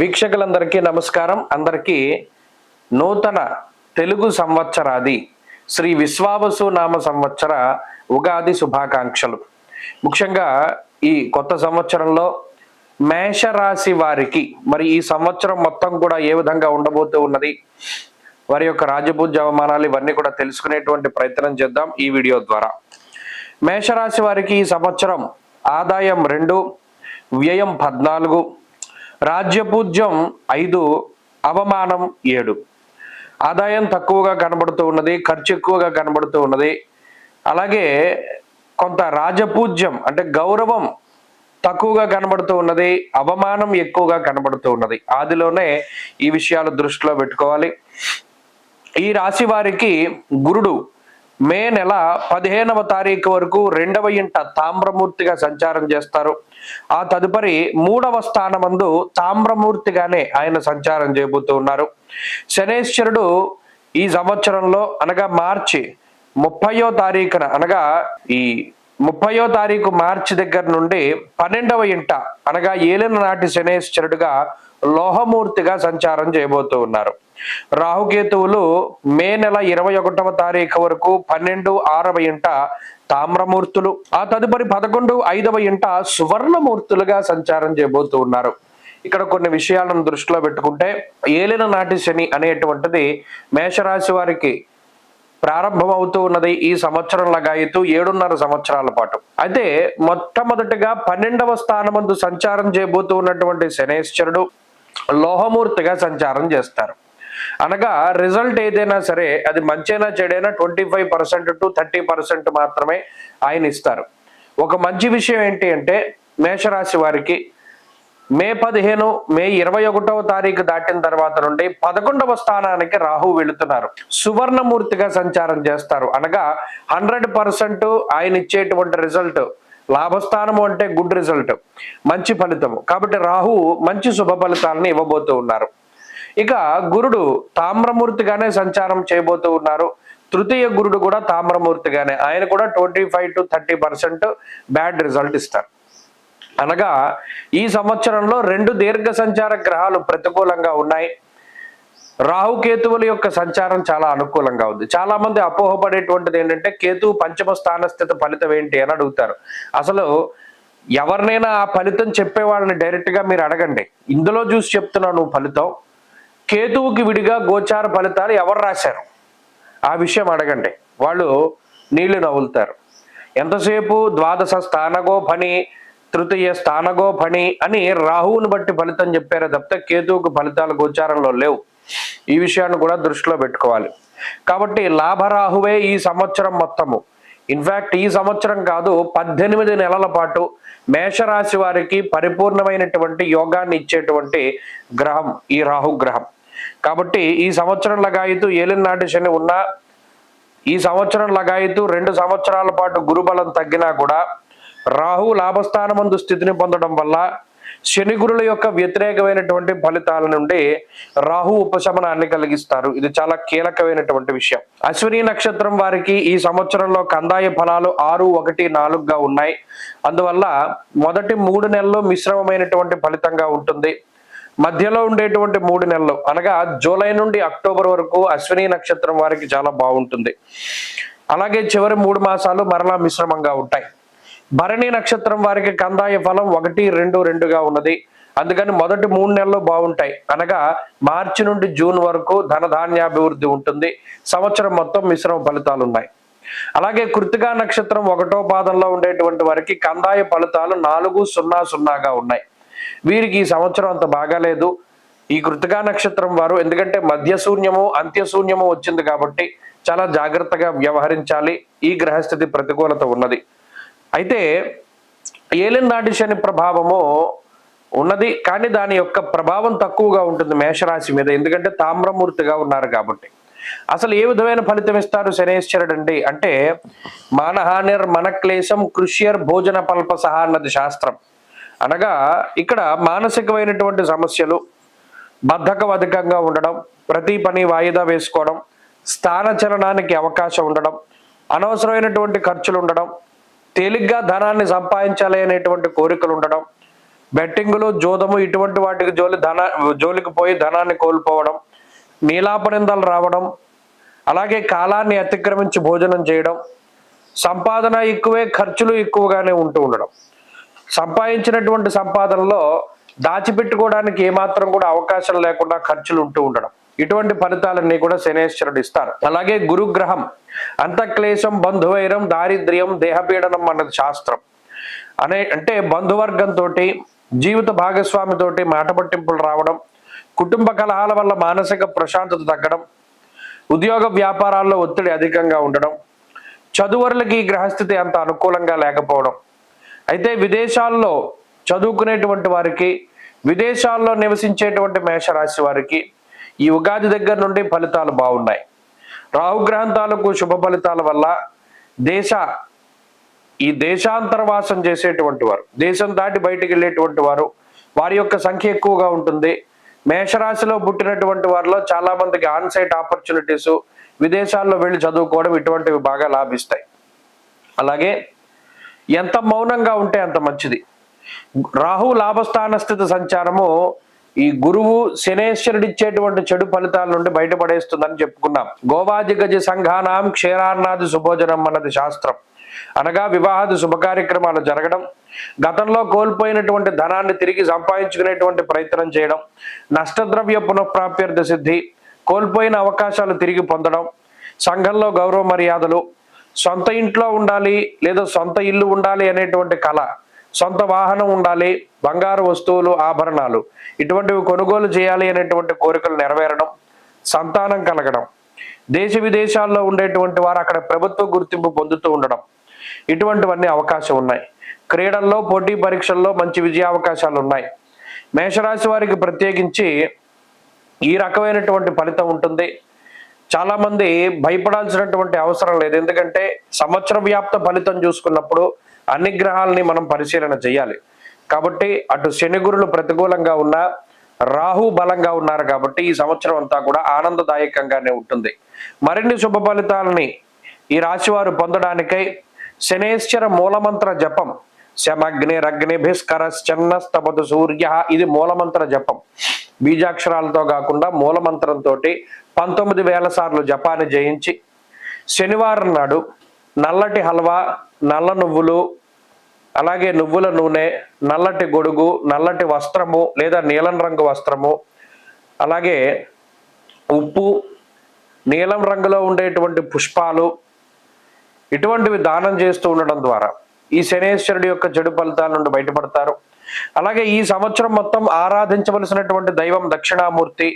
వీక్షకులందరికీ నమస్కారం. అందరికీ నూతన తెలుగు సంవత్సరాది శ్రీ విశ్వావసు నామ సంవత్సర ఉగాది శుభాకాంక్షలు. ముఖ్యంగా ఈ కొత్త సంవత్సరంలో మేషరాశి వారికి మరి ఈ సంవత్సరం మొత్తం కూడా ఏ విధంగా ఉండబోతూ ఉన్నది వారి యొక్క రాజపూజ అవమానాలు ఇవన్నీ కూడా తెలుసుకునేటువంటి ప్రయత్నం చేద్దాం ఈ వీడియో ద్వారా. మేషరాశి వారికి ఈ సంవత్సరం ఆదాయం రెండు వ్యయం పద్నాలుగు రాజ్యపూజ్యం ఐదు అవమానం ఏడు. ఆదాయం తక్కువగా కనబడుతూ ఉన్నది ఖర్చు ఎక్కువగా కనబడుతూ ఉన్నది. అలాగే కొంత రాజపూజ్యం అంటే గౌరవం తక్కువగా కనబడుతూ ఉన్నది అవమానం ఎక్కువగా కనబడుతూ ఉన్నది. ఆదిలోనే ఈ విషయాలు దృష్టిలో పెట్టుకోవాలి. ఈ రాశి వారికి గురుడు మే నెల పదిహేనవ తారీఖు వరకు రెండవ ఇంట తామ్రమూర్తిగా సంచారం చేస్తారు. ఆ తదుపరి మూడవ స్థానమందు తామ్రమూర్తిగానే ఆయన సంచారం చేయబోతూ ఉన్నారు. శనేశ్వరుడు ఈ సంవత్సరంలో అనగా మార్చి ముప్పయో తారీఖున అనగా ఈ ముప్పయో తారీఖు మార్చి దగ్గర నుండి పన్నెండవ ఇంట అనగా ఏలిన నాటి శనేశ్వరుడుగా లోహమూర్తిగా సంచారం చేయబోతూ ఉన్నారు. రాహుకేతువులు మే నెల ఇరవై ఒకటవ తారీఖు వరకు పన్నెండు ఆరవ ఇంట తామ్రమూర్తులు ఆ తదుపరి పదకొండు ఐదవ ఇంట సువర్ణమూర్తులుగా సంచారం చేయబోతూ ఉన్నారు. ఇక్కడ కొన్ని విషయాలను దృష్టిలో పెట్టుకుంటే ఏలిన నాటి శని అనేటువంటిది మేషరాశి వారికి ప్రారంభమవుతూ ఉన్నది ఈ సంవత్సరం లగాయితూ ఏడున్నర సంవత్సరాల పాటు. అయితే మొట్టమొదటిగా పన్నెండవ స్థానమందు సంచారం చేయబోతూ ఉన్నటువంటి శనేశ్వరుడు లోహమూర్తిగా సంచారం చేస్తారు. అనగా రిజల్ట్ ఏదైనా సరే అది మంచైనా చెడైనా twenty five percent to thirty percent మాత్రమే ఆయన ఇస్తారు. ఒక మంచి విషయం ఏంటి అంటే మేషరాశి వారికి మే పదిహేను మే ఇరవై ఒకటవ తారీఖు దాటిన తర్వాత నుండి పదకొండవ స్థానానికి రాహు వెళుతున్నారు. సువర్ణమూర్తిగా సంచారం చేస్తారు. అనగా హండ్రెడ్ పర్సెంట్ ఆయన ఇచ్చేటువంటి రిజల్ట్ లాభస్థానము అంటే గుడ్ రిజల్ట్ మంచి ఫలితము. కాబట్టి రాహు మంచి శుభ ఫలితాలను ఇవ్వబోతూ ఉన్నారు. ఇక గురుడు తామ్రమూర్తిగానే సంచారం చేయబోతూ ఉన్నారు. తృతీయ గురుడు కూడా తామ్రమూర్తిగానే. ఆయన కూడా twenty five to thirty percent bad result ఇస్తారు. అనగా ఈ సంవత్సరంలో రెండు దీర్ఘ సంచార గ్రహాలు ప్రతికూలంగా ఉన్నాయి. రాహుకేతువుల యొక్క సంచారం చాలా అనుకూలంగా ఉంది. చాలా మంది అపోహపడేటువంటిది ఏంటంటే కేతువు పంచమ స్థాన స్థితి ఫలితం ఏంటి అని అడుగుతారు. అసలు ఎవరినైనా ఆ ఫలితం చెప్పేవాళ్ళని డైరెక్ట్గా మీరు అడగండి. ఇందులో చూసి చెప్తున్నావు నువ్వు ఫలితం. కేతువుకి విడిగా గోచార ఫలితాలు ఎవరు రాశారు? ఆ విషయం అడగండి. వాళ్ళు నీళ్ళు నవ్వులుతారు. ఎంతసేపు ద్వాదశ స్థానగో పని తృతీయ స్థానగో పని అని రాహువుని బట్టి ఫలితం చెప్పారు తప్పితే కేతువుకు ఫలితాలు గోచారంలో లేవు. ఈ విషయాన్ని కూడా దృష్టిలో పెట్టుకోవాలి. కాబట్టి లాభరాహువే ఈ సంవత్సరం మొత్తము. ఇన్ఫాక్ట్ ఈ సంవత్సరం కాదు పద్దెనిమిది నెలల పాటు మేషరాశి వారికి పరిపూర్ణమైనటువంటి యోగాన్ని ఇచ్చేటువంటి గ్రహం ఈ రాహు గ్రహం కాబట్టి ఈ సంవత్సరం లగాయితూ ఏలినాటి శని ఉన్నా ఈ సంవత్సరం లగాయితూ రెండు సంవత్సరాల పాటు గురుబలం తగ్గినా కూడా రాహు లాభస్థానమందు స్థితిని పొందడం వల్ల శని గురుల యొక్క వ్యతిరేకమైనటువంటి ఫలితాల నుండి రాహు ఉపశమనాన్ని కలిగిస్తారు. ఇది చాలా కీలకమైనటువంటి విషయం. అశ్విని నక్షత్రం వారికి ఈ సంవత్సరంలో కందాయ ఫలాలు ఆరు ఒకటి నాలుగుగా ఉన్నాయి. అందువల్ల మొదటి మూడు నెలలు మిశ్రమమైనటువంటి ఫలితంగా ఉంటుంది. మధ్యలో ఉండేటువంటి మూడు నెలలు అనగా జూలై నుండి అక్టోబర్ వరకు అశ్విని నక్షత్రం వారికి చాలా బాగుంటుంది. అలాగే చివరి మూడు మాసాలు మరలా మిశ్రమంగా ఉంటాయి. భరణి నక్షత్రం వారికి కందాయ ఫలం ఒకటి రెండు రెండుగా ఉన్నది. అందుకని మొదటి మూడు నెలలు బాగుంటాయి. అనగా మార్చి నుండి జూన్ వరకు ధనధాన్యాభివృద్ధి ఉంటుంది. సంవత్సరం మొత్తం మిశ్రమ ఫలితాలు ఉన్నాయి అలాగే కృతికా నక్షత్రం ఒకటో పాదంలో ఉండేటువంటి వారికి కందాయ ఫలితాలు నాలుగు సున్నా సున్నాగా ఉన్నాయి. వీరికి ఈ సంవత్సరం అంత బాగాలేదు. ఈ కృతికా నక్షత్రం వారు ఎందుకంటే మధ్య శూన్యము వచ్చింది కాబట్టి చాలా జాగ్రత్తగా వ్యవహరించాలి. ఈ గ్రహస్థితి ప్రతికూలత ఉన్నది. అయితే ఏలిన నాటి శని ప్రభావము ఉన్నది కానీ దాని యొక్క ప్రభావం తక్కువగా ఉంటుంది మేషరాశి మీద. ఎందుకంటే తామ్రమూర్తిగా ఉన్నారు కాబట్టి. అసలు ఏ విధమైన ఫలితం ఇస్తారు శనేశ్వరుడు అండి అంటే మానహానిర్ మనక్లేశం కృష్యర్ భోజన పల్ప సహా అన్నది శాస్త్రం. అనగా ఇక్కడ మానసికమైనటువంటి సమస్యలు బద్ధకవధికంగా ఉండడం ప్రతి పని వాయిదా వేసుకోవడం స్థానచలనానికి అవకాశం ఉండడం అనవసరమైనటువంటి ఖర్చులు ఉండడం తేలిగ్గా ధనాన్ని సంపాదించాలి అనేటువంటి కోరికలు ఉండడం బెట్టింగులు జోదము ఇటువంటి వాటికి జోలి ధన జోలికి పోయి ధనాన్ని కోల్పోవడం నీలాపనిందలు రావడం అలాగే కాలాన్ని అతిక్రమించి భోజనం చేయడం సంపాదన ఎక్కువే ఖర్చులు ఎక్కువగానే ఉంటూ ఉండడం. సంపాదించినటువంటి సంపాదనలో దాచిపెట్టుకోవడానికి ఏమాత్రం కూడా అవకాశం లేకుండా ఖర్చులు ఉంటూ ఉండడం. ఇటువంటి ఫలితాలన్నీ కూడా శనేశ్వరుడు ఇస్తారు. అలాగే గురుగ్రహం అంతఃక్లేశం బంధువైరం దారిద్ర్యం దేహపీడనం అన్నది శాస్త్రం. అనే అంటే బంధువర్గంతో జీవిత భాగస్వామితోటి మాట పట్టింపులు రావడం కుటుంబ కలహాల వల్ల మానసిక ప్రశాంతత తగ్గడం ఉద్యోగ వ్యాపారాల్లో ఒత్తిడి అధికంగా ఉండడం చదువరులకి ఈ గ్రహస్థితి అంత అనుకూలంగా లేకపోవడం. అయితే విదేశాల్లో చదువుకునేటువంటి వారికి విదేశాల్లో నివసించేటువంటి మేషరాశి వారికి ఈ ఉగాది దగ్గర నుండి ఫలితాలు బాగున్నాయి. రాహుగ్రహం తాలూకు శుభ ఫలితాల వల్ల దేశ ఈ దేశాంతరవాసం చేసేటువంటి వారు దేశం దాటి బయటికి వెళ్ళేటువంటి వారు వారి యొక్క సంఖ్య ఎక్కువగా ఉంటుంది. మేషరాశిలో పుట్టినటువంటి వారిలో చాలా మందికి ఆన్ సైట్ ఆపర్చునిటీస్ విదేశాల్లో వెళ్ళి చదువుకోవడం ఇటువంటివి బాగా లాభిస్తాయి. అలాగే ఎంత మౌనంగా ఉంటే అంత మంచిది. రాహు లాభస్థాన స్థితి సంచారము ఈ గురువు శనేశ్వరుడు ఇచ్చేటువంటి చెడు ఫలితాల నుండి బయటపడేస్తుందని చెప్పుకున్నాం. గోవాది గజ సంఘానాం క్షీరాన్నాది సుభోజనం అన్నది శాస్త్రం. అనగా వివాహాది శుభ కార్యక్రమాలు జరగడం గతంలో కోల్పోయినటువంటి ధనాన్ని తిరిగి సంపాదించుకునేటువంటి ప్రయత్నం చేయడం నష్టద్రవ్య పునఃప్రాప్యర్థ సిద్ధి కోల్పోయిన అవకాశాలు తిరిగి పొందడం సంఘంలో గౌరవ మర్యాదలు సొంత ఇంట్లో ఉండాలి లేదా సొంత ఇల్లు ఉండాలి అనేటువంటి కళ. సొంత వాహనం ఉండాలి బంగారు వస్తువులు ఆభరణాలు. ఇటువంటివి కొనుగోలు చేయాలి అనేటువంటి కోరికలు నెరవేరడం సంతానం కలగడం. దేశ విదేశాల్లో ఉండేటువంటి వారు అక్కడ ప్రభుత్వ గుర్తింపు పొందుతూ ఉండడం. ఇటువంటివన్నీ అవకాశం ఉన్నాయి. క్రీడల్లో పోటీ పరీక్షల్లో మంచి విజయ అవకాశాలు ఉన్నాయి. మేషరాశి వారికి ప్రత్యేకించి ఈ రకమైనటువంటి ఫలితం ఉంటుంది. చాలామంది భయపడాల్సినటువంటి అవసరం లేదు. ఎందుకంటే సంవత్సర వ్యాప్త ఫలితం చూసుకున్నప్పుడు అన్ని గ్రహాలని మనం పరిశీలన చేయాలి. కాబట్టి అటు శని గురులు ప్రతికూలంగా ఉన్నా రాహు బలంగా ఉన్నారు కాబట్టి ఈ సంవత్సరం అంతా కూడా ఆనందదాయకంగానే ఉంటుంది. మరిన్ని శుభ ఫలితాలని ఈ రాశివారు పొందడానికై శనేశ్వర మూలమంత్ర జపం. శమగ్నిరగ్నిభిస్కరశ్చన్నస్తపదు సూర్య ఇది మూలమంత్ర జపం. బీజాక్షరాలతో కాకుండా మూలమంత్రంతో పంతొమ్మిది వేల సార్లు జపాన్ని జయించి శనివారం నాడు నల్లటి హల్వా నల్ల నువ్వులు అలాగే నువ్వుల నూనె నల్లటి గొడుగు నల్లటి వస్త్రము లేదా నీలం రంగు వస్త్రము అలాగే ఉప్పు నీలం రంగులో ఉండేటువంటి పుష్పాలు ఇటువంటివి దానం చేస్తూ ఉండడం ద్వారా ఈ శనేశ్వరుడి యొక్క చెడు ఫలితాల నుండి బయటపడతారు. అలాగే ఈ సంవత్సరం మొత్తం ఆరాధించవలసినటువంటి దైవం దక్షిణామూర్తి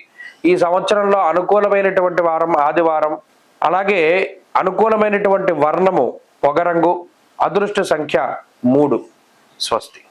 ఈ సంవత్సరంలో అనుకూలమైనటువంటి వారం ఆదివారం అలాగే అనుకూలమైనటువంటి వర్ణము పొగరంగు అదృష్ట సంఖ్య మూడు. స్వస్తి.